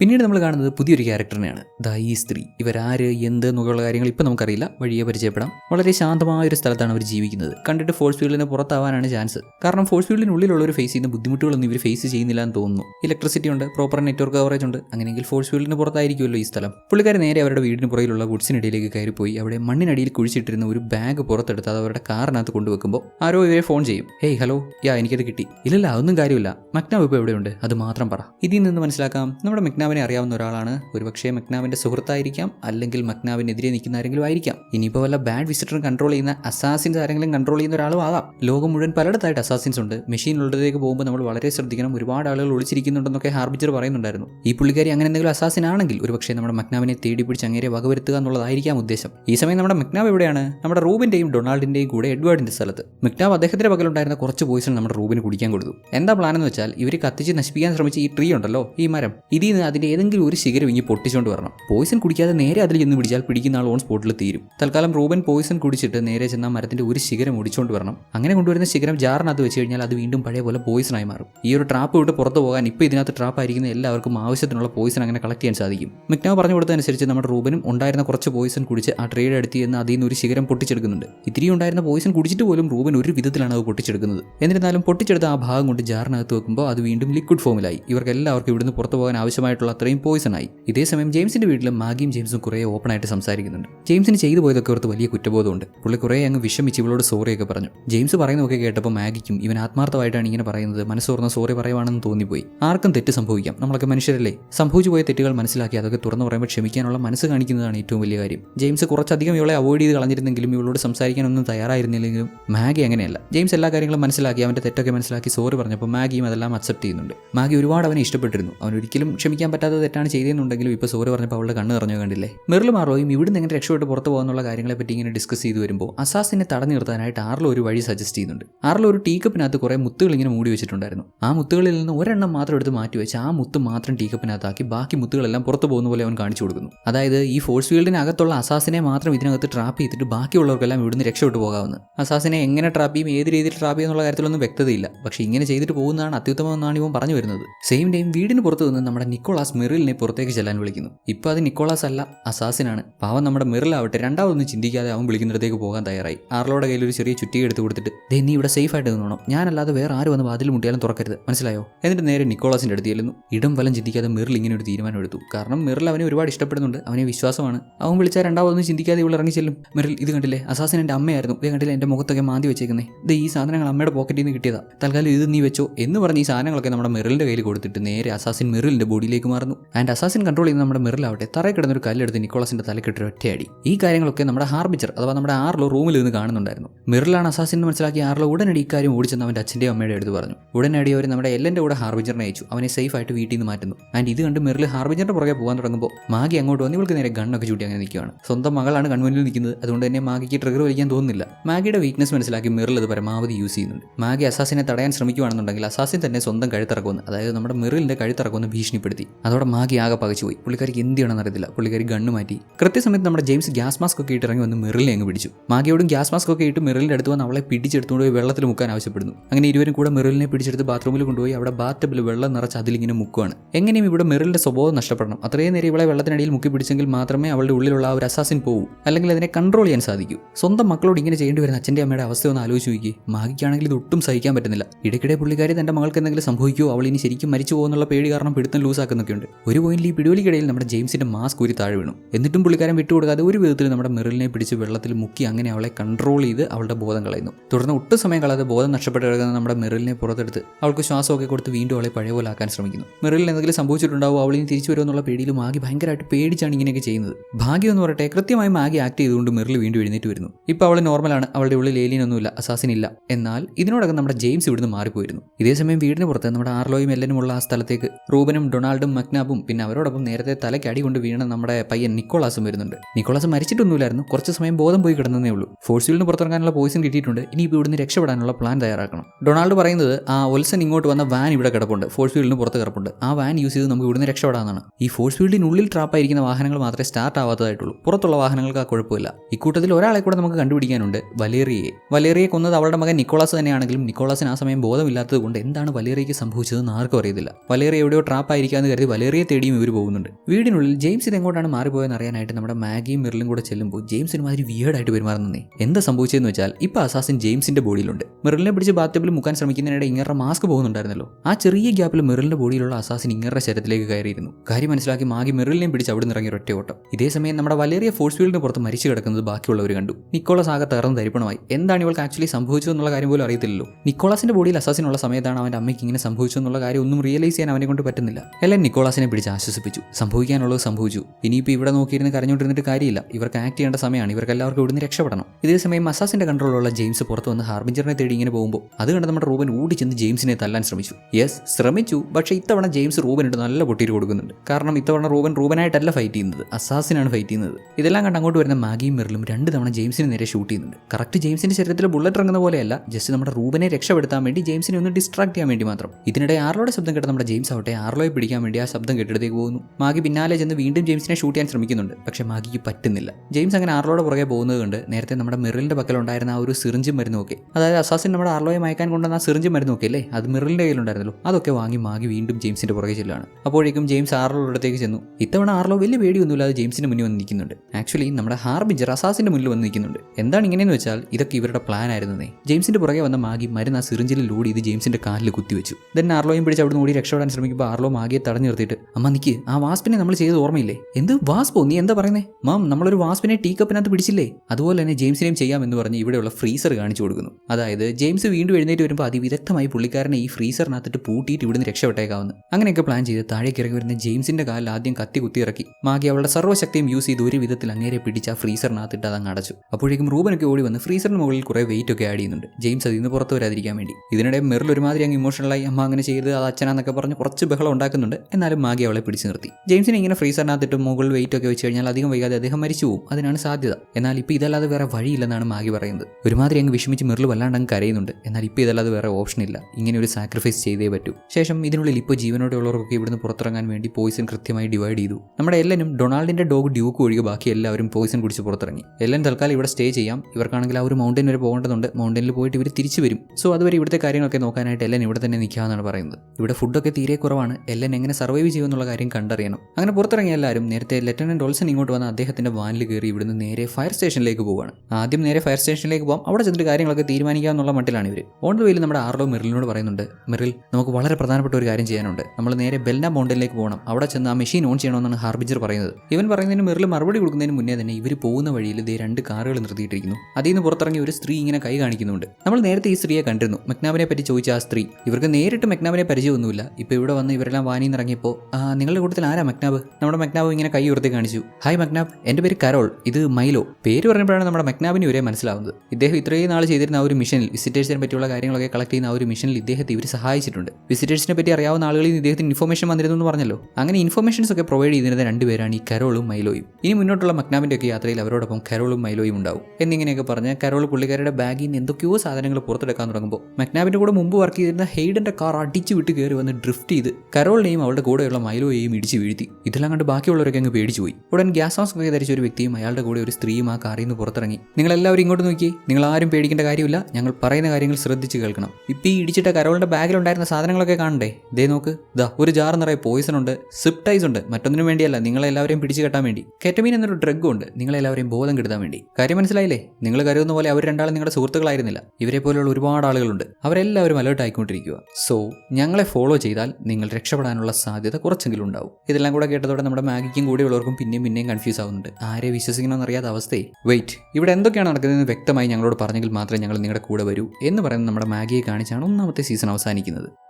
പിന്നീട് നമ്മൾ കാണുന്നത് പുതിയൊരു ക്യാരക്ടറിനെയാണ്. ദ ഈ സ്ത്രീ. ഇവരാര് എന്ത് എന്നുള്ള കാര്യങ്ങൾ ഇപ്പം നമുക്കറിയില്ല. വഴിയെ പരിചയപ്പെടാം. വളരെ ശാന്തമായ ഒരു സ്ഥലത്താണ് അവർ ജീവിക്കുന്നത്. കണ്ടിട്ട് ഫോഴ്സ് ഫീൽഡിന് പുറത്താവാനാണ് ചാൻസ് കാരണം ഫോഴ്സ് ഫീൽഡിനുള്ളിലുള്ള ഒരു ഫേസ് ചെയ്യുന്ന ബുദ്ധിമുട്ടുകളൊന്നും ഇവർ ഫേസ് ചെയ്യുന്നില്ല എന്ന് തോന്നുന്നു. ഇലക്ട്രിസിറ്റി ഉണ്ട് പ്രോപ്പർ നെറ്റ്വർക്ക് കവറേജ് ഉണ്ട്. അങ്ങനെയെങ്കിൽ ഫോഴ്സ് ഫീൽഡിന് പുറത്തായിരിക്കുമല്ലോ ഈ സ്ഥലം. പുള്ളിക്കാർ നേരെ അവരുടെ വീടിന് പുറയിലുള്ള വുഡ്സിനിടയിലേക്ക് കയറിപ്പോയി. അവിടെ മണ്ണിനടിയിൽ കുഴിച്ചിട്ടിരുന്ന ഒരു ബാഗ് പുറത്തെടുത്ത് അത് അവരുടെ കാറിനകത്ത് കൊണ്ടുവെക്കുമ്പോൾ ആരോ ഇവരെ ഫോൺ ചെയ്യും. Hey hello. യാ എനിക്കത് കിട്ടി. ഇല്ലല്ല അതൊന്നും കാര്യമില്ല. മക്നാവ് ഇപ്പോൾ എവിടെയുണ്ട്? അത് മാത്രം പറ. ഇതിൽ നിന്ന് മനസ്സിലാക്കാം നമ്മുടെ മക്നാവിനെ അറിയാവുന്ന ഒരാളാണ്. ഒരുപക്ഷെ മക്നാവിന്റെ സുഹൃത്തായിരിക്കാം അല്ലെങ്കിൽ മക്നാവിനെതിരെ നിൽക്കുന്ന ആരെങ്കിലും ആയിരിക്കാം. ഇനിയിപ്പോൾ വല്ല ബാഡ് വിസിറ്റർ കൺട്രോൾ ചെയ്യുന്ന അസാസിൻസ് ആരെങ്കിലും കൺട്രോൾ ചെയ്യുന്ന ഒരാളും ആകാം. ലോകം മുഴുവൻ പലയിടത്തായിട്ട് അസാസിൻസ് ഉണ്ട്. മെഷീൻ ഉള്ളതിലേക്ക് പോകുമ്പോൾ നമ്മൾ വളരെ ശ്രദ്ധിക്കണം. ഒരുപാട് ആളുകൾ ഒളിച്ചിരിക്കുന്നുണ്ടെന്നൊക്കെ ഹാർബിജർ പറയുന്നുണ്ടായിരുന്നു. ഈ പുള്ളിക്കാരി അങ്ങനെ എന്തെങ്കിലും അസാസിൻ ആണെങ്കിൽ ഒരുപക്ഷെ നമ്മുടെ മക്നാവിനെ തേടി പിടിച്ച് അങ്ങേരെ വകവരുത്തുക എന്നുള്ളതായിരിക്കാം ഉദ്ദേശം. ഈ സമയം നമ്മുടെ മക്നാവ് എവിടെയാണ്? നമ്മുടെ റൂബിന്റെയും ഡൊണാൾഡിന്റെയും കൂടെ എഡ്വേർഡിന്റെ സ്ഥലത്ത്. മക്നാവ് അദ്ദേഹത്തിന്റെ പകലുണ്ടായിരുന്ന കുറച്ച് പോയിസൺ നമ്മുടെ റൂബിന് കുടിക്കാൻ കൊടുത്തു. എന്താ പ്ലാൻ എന്ന് വെച്ചാൽ ഇവർ കത്തിച്ച് നശിപ്പിക്കാൻ ശ്രമിച്ച ഈ ട്രീ ഉണ്ടല്ലോ ഈ മരം. ഇതിൽ നിന്ന് അതിന്റെ ഏതെങ്കിലും ഒരു ശിഖരം ഇങ്ങി പൊട്ടിച്ചുകൊണ്ട് വരണം. പോയിസൺ കുടിക്കാതെ നേരെ അതിൽ ചെന്ന് പിടിച്ചാൽ പിടിക്കുന്ന ആൾ ഓൺ സ്പോട്ടിൽ തീരും. തൽക്കാലം റൂബൻ പോയിസൺ കുടിച്ചിട്ട് നേരെ ചെന്ന മരത്തിന്റെ ഒരു ശിഖരം ഒടിച്ചുകൊണ്ട് വരണം. അങ്ങനെ കൊണ്ടുവരുന്ന ശിഖരം ജാറിനകത്ത് വെച്ച് കഴിഞ്ഞാൽ അത് വീണ്ടും പഴയ പോലെ പോയിസണായി മാറും. ഈ ഒരു ട്രാപ്പ് വിട്ട് പുറത്തു പോകാൻ ഇപ്പോൾ ഇതിനകത്ത് ട്രാപ്പ് ആയിരിക്കുന്ന എല്ലാവർക്കും ആവശ്യത്തിനുള്ള പോയിസൺ അങ്ങനെ കളക്ട് ചെയ്യാൻ സാധിക്കും. മിക്നാവ് പറഞ്ഞു കൊടുത്തതനുസരിച്ച് നമ്മുടെ റൂബനും ഉണ്ടായിരുന്ന കുറച്ച് പോയിസൺ കുടിച്ച് ആ ട്രേഡ് അടുത്ത് എന്ന് അതിൽ നിന്ന് ഒരു ശിഖരം പൊട്ടിച്ചെടുക്കുന്നുണ്ട്. ഇത്തിരി ഉണ്ടായിരുന്ന പോയിസൺ കുടിച്ചിട്ട് പോലും റൂബൻ ഒരു വിധത്തിലാണ് അത് പൊട്ടിച്ചെടുക്കുന്നത്. എന്നിരുന്നാലും പൊട്ടിച്ചെടുത്ത ആ ഭാഗം കൊണ്ട് ജാറിനകത്ത് വെക്കുമ്പോൾ അത് വീണ്ടും ലിക്വിഡ് ഫോമിലായി ഇവർക്ക് എല്ലാവർക്കും ഇവിടുന്ന് പുറത്തു പോകാൻ ആവശ്യമായിട്ടുള്ള അത്രയും പോയിസൺ ആയി. ഇതേസമയം ജെയിംസിന്റെ വീട്ടിൽ മാഗിയും ജെയിംസും കുറേ ഓപ്പൺ ആയിട്ട് സംസാരിക്കുന്നുണ്ട്. ജെയിംസിന് ചെയ്തു പോയതൊക്കെ ഓർത്ത് വലിയ കുറ്റബോധമുണ്ട്. പുള്ളി കുറേ അങ്ങ് വിഷമിച്ച് ഇവളോട് സോറിയൊക്കെ പറഞ്ഞു. ജെയിംസ് പറയുന്നതൊക്കെ കേട്ടപ്പോൾ മാഗിക്കും ഇവൻ ആത്മാർത്ഥമായിട്ടാണ് ഇങ്ങനെ പറയുന്നത്. മനസ്സോർന്ന സോറി പറയുവാണെന്ന് തോന്നിപ്പോയി. ആർക്കും തെറ്റ് സംഭവിക്കാം. നമ്മളൊക്കെ മനുഷ്യരല്ലേ? സംഭവിച്ചു പോയ തെറ്റുകൾ മനസ്സിലാക്കി അതൊക്കെ തുറന്നു പറയുമ്പോൾ ക്ഷമിക്കാനുള്ള മനസ്സ് കാണിക്കുന്നതാണ് ഏറ്റവും വലിയ കാര്യം. ജെയിംസ് കുറച്ചധികം ഇവളെ അവോയ്ഡ് ചെയ്ത് കളഞ്ഞിരുന്നെങ്കിലും ഇവളോട് സംസാരിക്കാനൊന്നും തയ്യാറായിരുന്നില്ലെങ്കിലും മാഗി അങ്ങനെയല്ല. ജെയിംസ് എല്ലാ കാര്യങ്ങളും മനസ്സിലാക്കി അവന്റെ തെറ്റൊക്കെ മനസ്സിലാക്കി സോറി പറഞ്ഞപ്പോൾ മാഗിയും അതെല്ലാം അക്സെപ്റ്റ് ചെയ്യുന്നുണ്ട്. മാഗി ഒരുപാട് അവനെ ഇഷ്ടപ്പെട്ടിരുന്നു. അവൻ ഒരിക്കലും ക്ഷമിക്കാൻ പറ്റാത്ത തെറ്റാണ് ചെയ്തതെന്നുണ്ടെങ്കിലും ഇപ്പോൾ സോറി പറഞ്ഞപ്പോൾ അവളുടെ കണ്ണ് നിറഞ്ഞു കണ്ടില്ലേ? മെറിലും മാറോയും ഇവിടുന്ന് എങ്ങനെ രക്ഷപ്പെട്ട് പുറത്ത് കാര്യങ്ങളെ പറ്റി ഇങ്ങനെ ഡിസ്കസ് ചെയ്തു വരുമ്പോൾ അസാസിനെ തടഞ്ഞു നിർത്താനായിട്ട് ആർലോ ഒരു വഴി സജസ്റ്റ് ചെയ്യുന്നുണ്ട്. ആർലോ ഒരു ടീക്കപ്പിനകത്ത് കുറേ മുത്തുകൾ ഇങ്ങനെ മൂടി വെച്ചിട്ടുണ്ടായിരുന്നു. ആ മുത്തുകളിൽ നിന്ന് ഒരെണ്ണം മാത്രം എടുത്ത് മാറ്റി വെച്ച് ആ മുത്ത് മാത്രം ടീക്കപ്പിനകത്താക്കി ബാക്കി മുത്തുകളെല്ലാം പുറത്ത് പോകുന്ന പോലെ അവൻ കാണിച്ചു കൊടുക്കുന്നു. അതായത് ഈ ഫോഴ്സ് ഫീൽഡിനകത്തുള്ള അസാസിനെ മാത്രം ഇതിനകത്ത് ട്രാപ്പ് ചെയ്തിട്ട് ബാക്കിയുള്ളവർക്കെല്ലാം ഇവിടുന്ന് രക്ഷപ്പെട്ടു പോകാവുന്നത് അസാസിനെ എങ്ങനെ ട്രാപ്പ് ചെയ്യും ഏത് രീതിയിൽ ട്രാപ്പ് ചെയ്യും എന്നുള്ള കാര്യത്തിലൊന്നും വ്യക്തതയില്ല. പക്ഷേ ഇങ്ങനെ ചെയ്തിട്ട് പോകുന്നതാണ് അത്യുത്തമമെന്നാണ് ഇവൻ പറഞ്ഞു വരുന്നത്. സെയിം ടൈം വീടിന് പുറത്ത് നിന്ന് നമ്മുടെ നിക്കോളാസ് മിറിലിനെ പുറത്തേക്ക് ചെല്ലാൻ വിളിക്കുന്നു. ഇപ്പൊ അത് നിക്കോളാസ് അല്ല അസാസിനാണ്. പാവം നമ്മുടെ മിറിലാവട്ടെ രണ്ടാമതൊന്നും ചിന്തിക്കാതെ അവൻ വിളിക്കുന്നിടത്തേക്ക് പോകാൻ തയ്യാറായി. ആർലോടെ കയ്യിൽ ഒരു ചെറിയ ചുറ്റി എടുത്ത് കൊടുത്തിട്ട് ദേ നീ ഇവിടെ സേഫ് ആയിട്ട് നിന്നോണം. ഞാനല്ലാതെ വേറെ ആര് വന്ന് വാതിൽ മുട്ടിയാലും തുറക്കരുത്. മനസ്സിലായോ? എന്നിട്ട് നേരെ നിക്കോളാസിന്റെ അടുത്ത് ചെല്ലുന്നു. ഇടം വലം ചിന്തിക്കാതെ മിറിൽ ഇങ്ങനെ ഒരു തീരുമാനം എടുത്തു. കാരണം മിറിൽ അവനെ ഒരുപാട് ഇഷ്ടപ്പെടുന്നുണ്ട്. അവനെ വിശ്വാസമാണ്. അവൻ വിളിച്ചാൽ രണ്ടാമതൊന്നും ചിന്തിക്കാതെ ഇവിടെ ഇറങ്ങി ചെല്ലും. മിറിൽ ഇത് കണ്ടില്ലേ? അസാസിൻ എന്റെ അമ്മയായിരുന്നു. ഇത് കണ്ടില്ലേ? എന്റെ മുഖത്തൊക്കെ മാന്തി വെച്ചേക്കുന്നേ. ഇത് ഈ സാധനങ്ങൾ അമ്മയുടെ പോക്കറ്റിൽ നിന്ന് കിട്ടിയതാ. തൽക്കാലം ഇത് നീ വെച്ചോ എന്ന് പറഞ്ഞ് ഈ സാധനങ്ങളൊക്കെ നമ്മുടെ മിറിലിന്റെ കയ്യിൽ കൊടുത്തിട്ട് നേരെ അസാസിൻ മിറിലിന്റെ ബോഡിയിലേക്ക് മാറുന്നു. ആൻഡ് അസാസിൻ കൺട്രോൾ ചെയ്യുന്ന നമ്മുടെ മെറിലാവട്ടെ തറയിൽ കിടന്നൊരു കല്ലെടുത്ത് നിക്കോളസിന്റെ തലക്കിട്ടൊരു ഒറ്റയടി. ഈ കാര്യങ്ങളൊക്കെ നമ്മുടെ ഹാർബിച്ചർ അഥവാ നമ്മുടെ ആറിലോ റൂമിൽ നിന്ന് കാണുന്നുണ്ടായിരുന്നു. മെറിലാണ് അസാസിൻ മനസ്സിലാക്കി ആറിലോ ഉടനടി ഇക്കാര്യം ഓടിച്ചെന്ന് അവന്റെ അച്ഛന്റെയും അമ്മയുടെ എടുത്ത് പറഞ്ഞു. ഉടനടി അവർ നമ്മുടെ എല്ലന്റെ കൂടെ ഹാർബിച്ചറിനെ അയച്ചു. അവനെ സേഫ് ആയിട്ട് വീട്ടിൽ നിന്ന് മാറ്റുന്നു. ആൻഡ് ഇത് കണ്ട് മെറിൽ ഹാർബിച്ചറിന്റെ പുറകെ പോകാൻ തുടങ്ങുമ്പോൾ മാഗി അങ്ങോട്ട് വന്ന് ഇവൾക്ക് നേരെ ഗണ്ണൊക്കെ ചൂട്ടി അങ്ങനെ നിൽക്കുകയാണ്. സ്വന്തം മകളാണ് കൺമുന്നിൽ നിൽക്കുന്നത്. അതുകൊണ്ട് തന്നെ മാഗിക്ക് ട്രിഗർ വലിക്കാൻ തോന്നുന്നില്ല. മാഗിയുടെ വീക്ക്നെസ് മനസ്സിലാക്കി മെറിൽ അത് പരമാവധി യൂസ് ചെയ്യുന്നുണ്ട്. മാഗി അസാസിനെ തടയാൻ ശ്രമിക്കുകയാണെന്നുണ്ടെങ്കിൽ അസാസിൻ തന്നെ സ്വന്തം കഴുത്തിറക്കുമെന്ന് അതായത് നമ്മുടെ മെറിലിന്റെ കഴുത്തിറക്കുമെന്ന് ഭീഷണിപ്പെടുത്തി. അതോടെ മാഗി ആകെ പകച്ചു പോയി. പുള്ളിക്കാരിക്ക് എന്ത് ചെയ്യണമെന്ന് അറിയത്തില്ല. പുള്ളിക്കാരി ഗണ്ണ് മാറ്റി. കൃത്യസമയത്ത് നമ്മുടെ ജെയിംസ് ഗ്യാസ് മാസ്ക് ഒക്കെ ഇട്ട് ഇറങ്ങി വന്ന് മെറിലിനെ അങ്ങ് പിടിച്ചു. മാഗിയോടും ഗ്യാസ് മാസ്ക് ഒക്കെ ഇട്ട് മെറിലിന്റെ അടുത്ത് വന്ന് അവളെ പിടിച്ചെടുത്തുകൊണ്ട് പോയി വെള്ളത്തിൽ മുക്കാൻ ആവശ്യപ്പെടുന്നു. അങ്ങനെ ഇരുവരും കൂടെ മെറിലിനെ പിടിച്ചെടുത്ത് ബാത്റൂമിൽ കൊണ്ടുപോയി അവിടെ ബാത്തബിൽ വെള്ളം നിറച്ച് അതിലിങ്ങനെ മുക്കുവാണ്. എങ്ങനെയും ഇവിടെ മെറിലിന്റെ സ്വഭാവം നഷ്ടപ്പെടണം. അത്രയും നേരം ഇവളെ വെള്ളത്തിനടിയിൽ മുക്കി പിടിച്ചെങ്കിൽ മാത്രമേ അവളുടെ ഉള്ളിലുള്ള ആ ഒരു അസാസിൻ പോകൂ അല്ലെങ്കിൽ അതിനെ കൺട്രോൾ ചെയ്യാൻ സാധിക്കൂ. സ്വന്തം മക്കളോട് ഇങ്ങനെ ചെയ്യേണ്ടി വരുന്ന അച്ഛന്റെ അമ്മയുടെ അവസ്ഥ ഒന്ന് ആലോചിച്ച് നോക്കി മാഗിക്കാണെങ്കിൽ ഇത് ഒട്ടും സഹിക്കാൻ പറ്റുന്നില്ല. ഇടയ്ക്കിടെ പുള്ളിക്കാരി തന്റെ മകൾക്ക് എന്തെങ്കിലും സംഭവിക്കുമോ അവൾ ഇനി ശരിക്കും മരിച്ചു പോകുന്നുള്ള പേടി കാരണം പിടുത്തം ലൂസാക്കുന്നൊക്കെയുണ്ട് ഒരു പോയിന്റിൽ ഈ പിടിവലിക്കിടയിൽ നമ്മുടെ ജെയിംസിന്റെ മാസ്ക് ഒരു താഴെ വീണു. എന്നിട്ടും പുള്ളിക്കാരൻ വിട്ടുകൊടുക്കാതെ ഒരു വിധത്തിൽ നമ്മുടെ മെറിലിനെ പിടിച്ച് വെള്ളത്തിൽ മുക്കി അങ്ങനെ അവളെ കൺട്രോൾ ചെയ്ത് അവളുടെ ബോധം കളയുന്നു. തുടർന്ന് ഒട്ടും സമയം കളയാതെ ബോധം നഷ്ടപ്പെട്ട് കിടക്കുന്ന നമ്മുടെ മെറിലിനെ പുറത്തെടുത്ത് അവൾക്ക് ശ്വാസമൊക്കെ കൊടുത്ത് വീണ്ടും അവളെ പഴയ പോലെ ആക്കാൻ ശ്രമിക്കുന്നു. മെറിലിന് എന്തെങ്കിലും സംഭവിച്ചിട്ടുണ്ടാവും? അവൾ ഇനി തിരിച്ചു വരുമെന്നുള്ള പേടിയിലും മാഗി ഭയങ്കരമായിട്ട് പേടിച്ചാണ് ഇങ്ങനെയൊക്കെ ചെയ്യുന്നത്. ഭാഗ്യം എന്ന് പറയട്ടെ കൃത്യമായി മാഗി ആക്ട് ചെയ്തുകൊണ്ട് മെറിൽ വീണ്ടും എഴുന്നേറ്റ് വരുന്നു. ഇപ്പോൾ അവൾ നോർമലാണ് അവളുടെ ഉള്ളിൽ ഏലിയനൊന്നുമില്ല അസാസിൻ ഇല്ല. എന്നാൽ ഇതിനോടകം നമ്മുടെ ജെയിംസ് ഇവിടുന്ന് മാറിപ്പോയിരുന്നു. ഇതേസമയം വീടിന് പുറത്ത് നമ്മുടെ ആർലോയും എല്ലനും ഉള്ള ആ സ്ഥലത്തേക്ക് റൂബനും ഡൊണാൾഡും മക്നാബും പിന്നെ അവരോടൊപ്പം നേരത്തെ തലയ്ക്ക് അടി കൊണ്ട് വീണ നമ്മുടെ പയ്യൻ നിക്കോളാസും വരുന്നുണ്ട്. നിക്കോളാസ് മരിച്ചിട്ടൊന്നുമില്ലായിരുന്നു. കുറച്ച് സമയം ബോധം പോയി കിടന്നതേ ഉള്ളൂ. ഫോഴ്സ് ഫീൽഡിന് പുറത്തിറങ്ങാനുള്ള പോയിസൺ കിട്ടിയിട്ടുണ്ട്. ഇനി ഇപ്പോൾ ഇവിടുന്ന് രക്ഷപ്പെടാനുള്ള പ്ലാൻ തയ്യാറാക്കണം. ഡൊണാൾഡ് പറയുന്നത് ആ ഒൽസൻ ഇങ്ങോട്ട് വന്ന വാൻ ഇവിടെ കിടപ്പുണ്ട്. ഫോഴ്സ് ഫീൽഡിന് പുറത്ത് കിടപ്പുണ്ട്. ആ വാൻ യൂസ് ചെയ്ത് നമുക്ക് ഇവിടുന്ന് രക്ഷപ്പെടാമെന്നാണ്. ഈ ഫോഴ്സ് ഫീൽഡിനുള്ളിൽ ട്രാപ്പായിരിക്കുന്ന വാഹനങ്ങൾ മാത്രമേ സ്റ്റാർട്ട് ആവാത്തതായിട്ടുള്ളൂ. പുറത്തുള്ള വാഹനങ്ങൾക്ക് ആ കുഴപ്പമില്ല. ഇക്കൂട്ടത്തിൽ ഒരാളെ കൂടെ നമുക്ക് കണ്ടുപിടിക്കാനുണ്ട് വലേറിയയെ. വലേറിയെ കൊന്നത് അവളുടെ മകൻ നിക്കോളാസ് തന്നെയാണെങ്കിലും നിക്കോളാസിന് ആ സമയം ബോധമില്ലാത്തത് കൊണ്ട് എന്താണ് വലേറിയയ്ക്ക് സംഭവിച്ചതെന്ന് ആർക്കും അറിയത്തില്ല. വലേറിയ എവിടെയോ ട്രാപ്പായിരിക്കാന്ന് കരുതി വലേറിയെ തേടിയും ഇവർ പോകുന്നുണ്ട്. വീടിനുള്ളിൽ ജെയിംസ് ഇത് എങ്ങോട്ടാണ് മാറിപ്പോയെന്ന് അറിയാനായിട്ട് നമ്മുടെ മാഗിയും മിറിലും കൂടെ ചെല്ലുമ്പോൾ ജെയിംസിന് മാതിരി വിയേഡായിട്ട് പെരുമാറുന്നേ. എന്താ സംഭവിച്ചതെന്ന് വെച്ചാൽ ഇപ്പോൾ അസാസിൻ ജെയിംസിന്റെ ബോഡിയിലുണ്ട്. മിറിലിനെ പിടിച്ച് ബാത്തബിൽ മുക്കാൻ ശ്രമിക്കുന്നതിനിടെ ഇങ്ങനെ മാസ്ക് പോകുന്നുണ്ടായിരുന്നല്ലോ. ആ ചെറിയ ഗ്യാപ്പിൽ മിറിലിന്റെ ബോഡിയിലുള്ള അസാസിൻ ഇങ്ങനെ ശരീരത്തിലേക്ക് കയറിയിരുന്നു. കാര്യം മനസ്സിലാക്കി മാഗി മിറിലിനെയും പിടിച്ച് അവിടെ നിന്ന് ഇറങ്ങിയ ഒറ്റ ഓട്ടം. ഇതേ സമയം നമ്മുടെ വലേറിയ ഫോഴ്സ് ഫീൽഡിന് പുറത്ത് മരിച്ചു കിടക്കുന്നത് ബാക്കിയുള്ളവർ കണ്ടു. നിക്കോളസ് ആകെ തകർന്ന് തരിപ്പണമായി എന്താണ് ഇവൾക്ക് ആക്ച്വലി സംഭവിച്ചു എന്നുള്ള കാര്യം പോലും അറിയത്തില്ലല്ലോ. നിക്കോളാസിന്റെ ബോഡിയിൽ അസാസിനുള്ള സമയത്താണ് അവന്റെ അമ്മയ്ക്ക് ഇങ്ങനെ സംഭവിച്ചു എന്നുള്ള കാര്യം ഒന്നും റിയലൈസ് ചെയ്യാൻ അവനെ കൊണ്ട് പറ്റുന്നില്ല. എല്ലാം നിക്കോളാസിനെ പിടിച്ച് ആശ്വസിപ്പിച്ചു. സംഭവിക്കാനുള്ളത് സംഭവിച്ചു. ഇനിയിപ്പോൾ ഇവിടെ നോക്കിയിരുന്ന് കരഞ്ഞുകൊണ്ടിരുന്നിട്ട് കാര്യമില്ല. ഇവർക്ക് ആക്ട് ചെയ്യേണ്ട സമയമാണ്. ഇവർക്ക് എല്ലാവർക്കും ഇവിടുന്ന് രക്ഷപ്പെടണം. ഇതേ സമയം മസാസിന്റെ കൺട്രോളുള്ള ജെയിംസ് പുറത്ത് വന്ന് ഹാർബിഞ്ചറിനെ തേടി ഇങ്ങനെ പോകുമ്പോൾ അത് കണ്ട് നമ്മുടെ റൂബൻ ഓടി ചെന്ന് ജെയിംസിനെ തല്ലാൻ ശ്രമിച്ചു. യെസ് ശ്രമിച്ചു. പക്ഷേ ഇത്തവണ ജെയിംസ് റൂബനിട്ട് നല്ല പൊട്ടിയിട്ട് കൊടുക്കുന്നുണ്ട്. കാരണം ഇത്തവണ റൂബൻ റൂബനായിട്ടല്ല ഫൈറ്റ് ചെയ്യുന്നത്. അസാസിനാണ് ഫൈറ്റ് ചെയ്യുന്നത്. ഇതെല്ലാം കണ്ട് അങ്ങോട്ട് വരുന്ന മാഗിയും മെറിലും രണ്ട് തവണ ജെയിംസിന് നേരെ ഷൂട്ട് ചെയ്യുന്നുണ്ട്. കറക്റ്റ് ജെയിംസിന്റെ ശരീരത്തിൽ ബുള്ളറ്റ് ഇറങ്ങുന്ന പോലെയല്ല. ജസ്റ്റ് നമ്മുടെ റൂബനെ രക്ഷപ്പെടുത്താൻ വേണ്ടി ജെയിംസിനെ ഒന്ന് ഡിസ്ട്രാക്ട് ചെയ്യാൻ വേണ്ടി മാത്രം. ഇതിനിടെ ആർലോയുടെ ശബ്ദം കേട്ട് നമ്മുടെ ജെയിംസ് ആവട്ടെ ആർലോയെ പിടിക്കാൻ വേണ്ടി ആ ശബ്ദം കേട്ടിടത്തേക്ക് പോകുന്നു. മാഗി പിന്നാലെ ചെന്ന് വീണ്ടും ജെയിംസിനെ ഷൂട്ട് ചെയ്യാൻ ശ്രമിക്കുന്നുണ്ട്. പക്ഷേ മാഗിക്ക് പറ്റുന്നില്ല. ജെയിംസ് അങ്ങനെ ആർലോയുടെ പുറകെ പോകുന്നത് കൊണ്ട് നേരത്തെ നമ്മുടെ മെറിലിന്റെ പക്കലുണ്ടായിരുന്ന ആ ഒരു സിറിഞ്ചും മരുന്ന് ഒക്കെ അതായത് അസാസിൻ നമ്മുടെ ആർലോയെ മയക്കാൻ കൊണ്ടുവന്ന ആ സിറിഞ്ചും മരുന്ന് ഒക്കെ അല്ലേ? അത് മെറിലിന്റെ കയ്യിലുണ്ടായിരുന്നല്ലോ. അതൊക്കെ വാങ്ങി മാഗി വീണ്ടും ജെയിംസിന്റെ പുറകെ ചെല്ലുകയാണ്. അപ്പോഴേക്കും ജെയിംസ് ആർലോയുടെ അടുത്തേക്ക് ചെന്നു. ഇത്തവണ ആർലോ വലിയ പേടിയൊന്നുമില്ലാതെ ജെയിംസിന്റെ മുന്നിൽ വന്ന് നിൽക്കുന്നുണ്ട്. ആക്ച്വലി നമ്മുടെ ഹാർബിഞ്ചർ അസാസിന്റെ മുന്നിൽ വന്ന് നിൽക്കുന്നുണ്ട്. എന്താണ് ഇങ്ങനെയെന്ന് വെച്ചാൽ ഇതൊക്കെ ഇവരുടെ പ്ലാൻ ആയിരുന്നേ ജെയിംസിന്റെ പുറകെ വന്ന മാഗി മരുന്ന് ആ സിറിഞ്ചിൽ ലോഡ് ചെയ്ത് ജെയിംസിന്റെ കാലിൽ കുത്തിവെച്ചു. ദെൻ ആർലോയും പിടിച്ച് അവിടെ ഓടി രക്ഷപ്പെടാൻ ശ്രമിക്കുമ്പോൾ ആർലോ മാഗിയെ തടഞ്ഞു നിർത്തിയിട്ട് അമ്മ നിക്ക് ആ വാസ്പിനെ നമ്മൾ ചെയ്ത് ഓർമ്മയില്ലേ? എന്ത് വാസ്പോ? നീ എന്താ പറയുന്നേ? മാം നമ്മളൊരു വാസ്പിനെ ടീ കപ്പിനകത്ത് പിടിച്ചില്ലേ? അതുപോലെ തന്നെ ജെയിംസിനെയും ചെയ്യാമെന്ന് പറഞ്ഞ് ഇവിടെയുള്ള ഫ്രീസർ കാണിച്ചു കൊടുക്കുന്നു. അതായത് ജെയിംസ് വീണ്ടും എഴുന്നേറ്റ് വരുമ്പോൾ അതിവിദഗ്ധമായി പുള്ളിക്കാരനെ ഈ ഫ്രീസറിനകത്തിട്ട് പൂട്ടിയിട്ട് ഇവിടുന്ന് രക്ഷപ്പെട്ടേക്കാവുന്നു. അങ്ങനെയൊക്കെ പ്ലാൻ ചെയ്ത് താഴേക്ക് ഇറങ്ങി വരുന്ന ജെയിംസിന്റെ കാലിൽ ആദ്യം കത്തി കുത്തി ഇറക്കി. മാഗി അവളുടെ സർവശക്തിയും യൂസ് ചെയ്ത് ഒരു വിധത്തിൽ അങ്ങേരെ പിടിച്ച ആ ഫ്രീസറിനകത്തിട്ട് അതങ്ങ് അടച്ചു. അപ്പോഴേക്കും റൂബനൊക്കെ ഓടി വന്ന് ഫ്രീസറിന് മുകളിൽ കുറെ വെയിറ്റ് ഒക്കെ ആഡ് ചെയ്യുന്നുണ്ട്. ജെയിംസ് അതിൽ നിന്ന് വരാതിരിക്കാൻ വേണ്ടി. ഇതിനിടെ മെറിൽ ഒരുമാതിരി അങ്ങ് ഇമോഷണലായി അമ്മ അങ്ങനെ ചെയ്ത് അത് അച്ഛനാന്നൊക്കെ പറഞ്ഞ് കുറച്ച് ബഹളം ഉണ്ടാക്കുന്നുണ്ട്. എന്നാലും മാഗി അവളെ പിടിച്ചു നിർത്തി. ജെയിംസിനെ ഇങ്ങനെ ഫ്രീസറിനകത്തിട്ട് മുകളിൽ വെയിറ്റ് ഒക്കെ വെച്ച് കഴിഞ്ഞാൽ അധികം വൈകാതെ അദ്ദേഹം മരിച്ചു പോകും അതിനാണ് സാധ്യത. എന്നാൽ ഇപ്പോൾ ഇതല്ലാതെ വേറെ വഴിയില്ലെന്നാണ് മാഗി പറയുന്നത്. ഒരുമാതിരി അങ്ങ് വിഷമിച്ച് മെറിൽ വല്ലാണ്ട് അങ്ങ് കരയുന്നുണ്ട്. എന്നാൽ ഇപ്പോൾ ഇതല്ലാതെ വേറെ ഓപ്ഷൻ ഇല്ല. ഇങ്ങനെ ഒരു സാക്രിഫൈസ് ചെയ്തേ പറ്റൂ. ശേഷം ഇതിനുള്ളിൽ ഇപ്പോൾ ജീവനോടെ ഉള്ളവർക്കൊക്കെ ഇവിടുന്ന് പുറത്തിറങ്ങാൻ വേണ്ടി പോയിസൺ കൃത്യമായി ഡിവൈഡ് ചെയ്തു. നമ്മുടെ എല്ലനും ഡൊണാൾഡിന്റെ ഡോഗ് ഡ്യൂക്ക് ഒഴികെ ബാക്കി എല്ലാവരും പോയിസൺ കുടിച്ച് പുറത്തിറങ്ങി. എല്ലാം തൽക്കാലം ഇവിടെ സ്റ്റേ ചെയ്യാം. ഇവർക്കാണെങ്കിൽ ആ ഒരു മൗണ്ടൈൻ വരെ പോകേണ്ടതുണ്ട്. മൗണ്ടൈനിൽ പോയിട്ട് ഇവർ തിരിച്ചു വരും. സോ അതുവരെ ഇവിടുത്തെ കാര്യങ്ങളൊക്കെ നോക്കാനായിട്ട് എല്ലാം ഇവിടെ തന്നെ നിൽക്കാമെന്നാണ് പറയുന്നത്. ഇവിടെ ഫുഡൊക്കെ തീരെ കുറവാണ്. എല്ലാം എങ്ങനെ ചെയ്യുമെന്നുള്ള കാര്യം കണ്ടറിയണം. അങ്ങനെ പുറത്തിറങ്ങിയ എല്ലാവരും നേരത്തെ ലെഫ്റ്റനന്റ് ഡോൾസൺ ഇങ്ങോട്ട് വന്ന അദ്ദേഹത്തിന്റെ വാനിൽ കയറി ഇവിടുന്ന് നേരെ ഫയർ സ്റ്റേഷനിലേക്ക് പോവുകയാണ് ആദ്യം നേരെ ഫയർ സ്റ്റേഷനിലേക്ക് പോകാം അവിടെ ചെന്നിട്ട് കാര്യങ്ങളൊക്കെ തീരുമാനിക്കാമെന്നുള്ള മട്ടിലാണ് ഇവർ ഓൺ ദ വേയിൽ നമ്മുടെ ആർലോ മെറിലിനോട് പറയുന്നുണ്ട് മെറിൽ നമുക്ക് വളരെ പ്രധാനപ്പെട്ട ഒരു കാര്യം ചെയ്യാനുണ്ട്. നമ്മൾ നേരെ ബെൽന മൗണ്ടനിലേക്ക് പോകണം. അവിടെ ചെന്ന് ആ മെഷീൻ ഓൺ ചെയ്യണമെന്നാണ് ഹാർബിജർ പറയുന്നത്. ഇവൻ പറയുന്നതിന് മെറിൽ മറുപടി കൊടുക്കുന്നതിന് മുന്നേ തന്നെ ഇവർ പോകുന്ന വഴിയിൽ ദേ രണ്ട് കാറുകൾ നിർത്തിയിട്ടിരിക്കുന്നു. അതിൽ നിന്ന് പുറത്തിറങ്ങി ഒരു സ്ത്രീ ഇങ്ങനെ കൈ കാണിക്കുന്നുണ്ട്. നമ്മൾ നേരത്തെ ഈ സ്ത്രീയെ കണ്ടിരുന്നു. മെക്നാബിനെ പറ്റി ചോദിച്ച ആ സ്ത്രീ. ഇവർക്ക് നേരിട്ട് മെക്നാബിനെ പരിചയമൊന്നുമില്ല. ഇപ്പോൾ ഇവിടെ വന്ന് ഇവരെല്ലാം ഇറങ്ങിയപ്പോൾ "ആ, നിങ്ങളുടെ കൂട്ടത്തിൽ ആരാ മക്നാബ് നമ്മുടെ മക്നാബ് ഇങ്ങനെ കൈ ഉയർത്തി കാണിച്ചു. ഹായ് മക്നാബ് എന്റെ പേര് കരോൾ. ഇത് മൈലോ. പേര് പറഞ്ഞപ്പോഴാണ് നമ്മുടെ മക്നാബിന് ഇവരെ മനസ്സിലാവുന്നത്. ഇദ്ദേഹം ഇത്രയും നാൾ ചെയ്തിരുന്ന ആ ഒരു മിഷനിൽ വിസിറ്റേഴ്സിനെ പറ്റിയുള്ള കാര്യങ്ങളൊക്കെ കളക്ട് ചെയ്യുന്ന ആ ഒരു മിഷനിൽ ഇദ്ദേഹത്തെ ഇവർ സഹായിച്ചിട്ടുണ്ട്. വിസിറ്റേഴ്സിനെ പറ്റി അറിയാവുന്ന ആളുകളിൽ ഇദ്ദേഹത്തിന് ഇൻഫർമേഷൻ വന്നിരുന്നു എന്ന് പറഞ്ഞല്ലോ? അങ്ങനെ ഇൻഫർമേഷൻസ് ഒക്കെ പ്രൊവൈഡ് ചെയ്തിരുന്ന രണ്ടുപേരാണ് ഈ കരോളും മൈലോയും. ഇനി മുന്നോട്ടുള്ള മക്നാബിന്റെ ഒക്കെ യാത്രയിൽ അവരോടൊപ്പം കരോളും മൈലോയും ഉണ്ടാവും. എന്നിങ്ങനെയൊക്കെ പറഞ്ഞ് കരോൾ പുള്ളിക്കാരുടെ ബാഗിൽ നിന്ന് എന്തൊക്കെയോ സാധനങ്ങൾ പുറത്തെടുക്കാൻ തുടങ്ങുമ്പോൾ മക്നാബിന്റെ കൂടെ മുമ്പ് വർക്ക് ചെയ്തിരുന്ന ഹെയ്ഡന്റെ കാർ അടിച്ചു വിട്ട് കയറി വന്ന് ഡ്രിഫ്റ്റ് ചെയ്ത് കരോളിനെയും അവളുടെ കൂടെയുള്ള മൈലോയെയും ഇടിച്ച് വീഴ്ത്തി. ഇതെല്ലാം കണ്ട് ബാക്കിയുള്ളവരൊക്കെ അങ്ങ് പേടിച്ചു പോയി. ഉടൻ ഗ്യാസ് മാസ്ക് ധരിച്ച ഒരു വ്യക്തിയും അയാളുടെ കൂടെ ഒരു സ്ത്രീയും ആ കാറിൽ നിന്ന് പുറത്തിറങ്ങി. നിങ്ങൾ എല്ലാവരും ഇങ്ങോട്ട് നോക്കി നിങ്ങൾ ആരും പേടിക്കേണ്ട കാര്യമില്ല. ഞങ്ങൾ പറയുന്ന കാര്യങ്ങൾ ശ്രദ്ധിച്ച് കേൾക്കണം. ഇപ്പം ഈ ഇടിച്ചിട്ട കരോളിന്റെ ബാഗിലുണ്ടായിരുന്ന സാധനങ്ങളൊക്കെ കാണണ്ടേ? ദേ നോക്ക്. ദാ ഒരു ജാർ നിറയെ പോയിസൺ ഉണ്ട് സിപ്റ്റൈസ് ഉണ്ട്. മറ്റൊന്നിനും വേണ്ടിയല്ല നിങ്ങളെല്ലാവരെയും പിടിച്ചു കെട്ടാൻ വേണ്ടി. കെറ്റമീൻ എന്നൊരു ഡ്രഗ് ഉണ്ട്. നിങ്ങളെല്ലാവരെയും ബോധം കെടുത്താൻ വേണ്ടി. കാര്യം മനസ്സിലായില്ലേ? നിങ്ങൾ കരുതുന്ന പോലെ അവർ രണ്ടാളും നിങ്ങളുടെ സുഹൃത്തുക്കളായിരുന്നില്ല. ഇവരെ പോലെയുള്ള ഒരുപാട് ആളുകളുണ്ട്. അവരെല്ലാവരും അലേർട്ട് ആയിക്കൊണ്ടിരിക്കുക സോ ഞങ്ങളെ ഫോളോ ചെയ്താൽ നിങ്ങൾ രക്ഷപ്പെടാനുള്ള സാധ്യത കുറച്ചെങ്കിലും ഉണ്ടാവും. ഇതെല്ലാം കൂടെ കേട്ടതോടെ നമ്മുടെ മാഗിക്കും കൂടെയുള്ളവർക്കും പിന്നെയും പിന്നെയും കൺഫ്യൂസ് ആവുന്നുണ്ട്. ആരെ വിശ്വസിക്കണമെന്ന് അറിയാത്ത അവസ്ഥയെ വെയിറ്റ് ഇവിടെ എന്തൊക്കെയാണ് നടക്കുന്നതെന്ന് വ്യക്തമായി ഞങ്ങളോട് പറഞ്ഞെങ്കിൽ മാത്രമേ ഞങ്ങൾ നിങ്ങളുടെ കൂടെ വരൂ എന്ന് പറയുന്നത് നമ്മുടെ മാഗിയെ കാണിച്ചാണ് ഒന്നാമത്തെ സീസൺ അവസാനിക്കുന്നത്.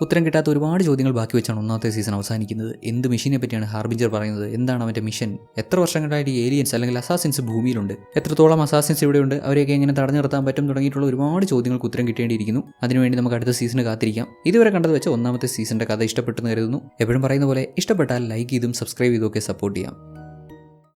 ഉത്തരം കിട്ടാത്ത ഒരുപാട് ചോദ്യങ്ങൾ ബാക്കി വെച്ചാണ് ഒന്നാമത്തെ സീസൺ അവസാനിക്കുന്നത്. എന്ത് മെഷീനെ പറ്റിയാണ് ഹാർബിഞ്ചർ പറയുന്നത്? എന്താണ് അവന്റെ മിഷൻ എത്ര വർഷങ്ങളായിട്ട് ഏലിയൻസ് അല്ലെങ്കിൽ അസാസിൻസ് ഭൂമിയിലുണ്ട്? എത്രത്തോളം അസാസിൻസ് ഇവിടെയുണ്ട്? അവരെയൊക്കെ എങ്ങനെ തടഞ്ഞു നിർത്താൻ പറ്റും തുടങ്ങിയിട്ടുള്ള ഒരുപാട് ചോദ്യങ്ങൾക്ക് ഉത്തരം കിട്ടേണ്ടിയിരിക്കുന്നു. അതിനുവേണ്ടി നമുക്ക് അടുത്ത സീസണ് കാത്തിരിക്കാം. ഇതുവരെ കണ്ടത് വെച്ച് ഒന്നാമത്തെ സീസണിന്റെ കഥ ഇഷ്ടപ്പെട്ടെന്ന് കരുതുന്നു. എപ്പോഴും പറയുന്ന പോലെ ഇഷ്ടപ്പെട്ടാൽ ലൈക്ക് ചെയ്തും സബ്സ്ക്രൈബ് ചെയ്തും ഒക്കെ സപ്പോർട്ട് ചെയ്യാം.